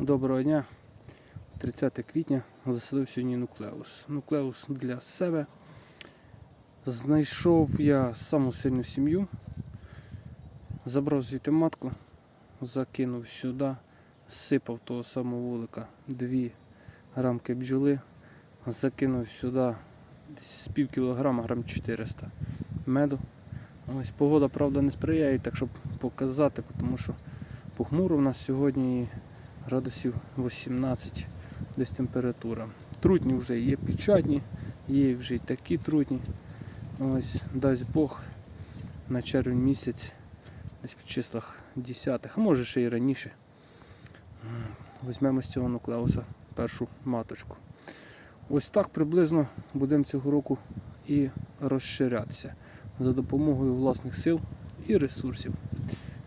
Доброго дня. 30 квітня заселив сьогодні нуклеус. Нуклеус для себе. Знайшов я саму сильну сім'ю. Забрав звідти матку, закинув сюди, сипав того самого вулика дві грамки бджоли, закинув сюди з пів кілограма, грам 400 меду. Ось погода, правда, не сприяє, так щоб показати, тому що похмуро в нас сьогодні градусів 18 десь температура. Трутні вже є печатні, є вже й такі трутні. Ось, дасть Бог, на червень місяць, десь в числах 10, а може ще й раніше. Візьмемо з цього нуклеуса першу маточку. Ось так приблизно будемо цього року і розширятися за допомогою власних сил і ресурсів.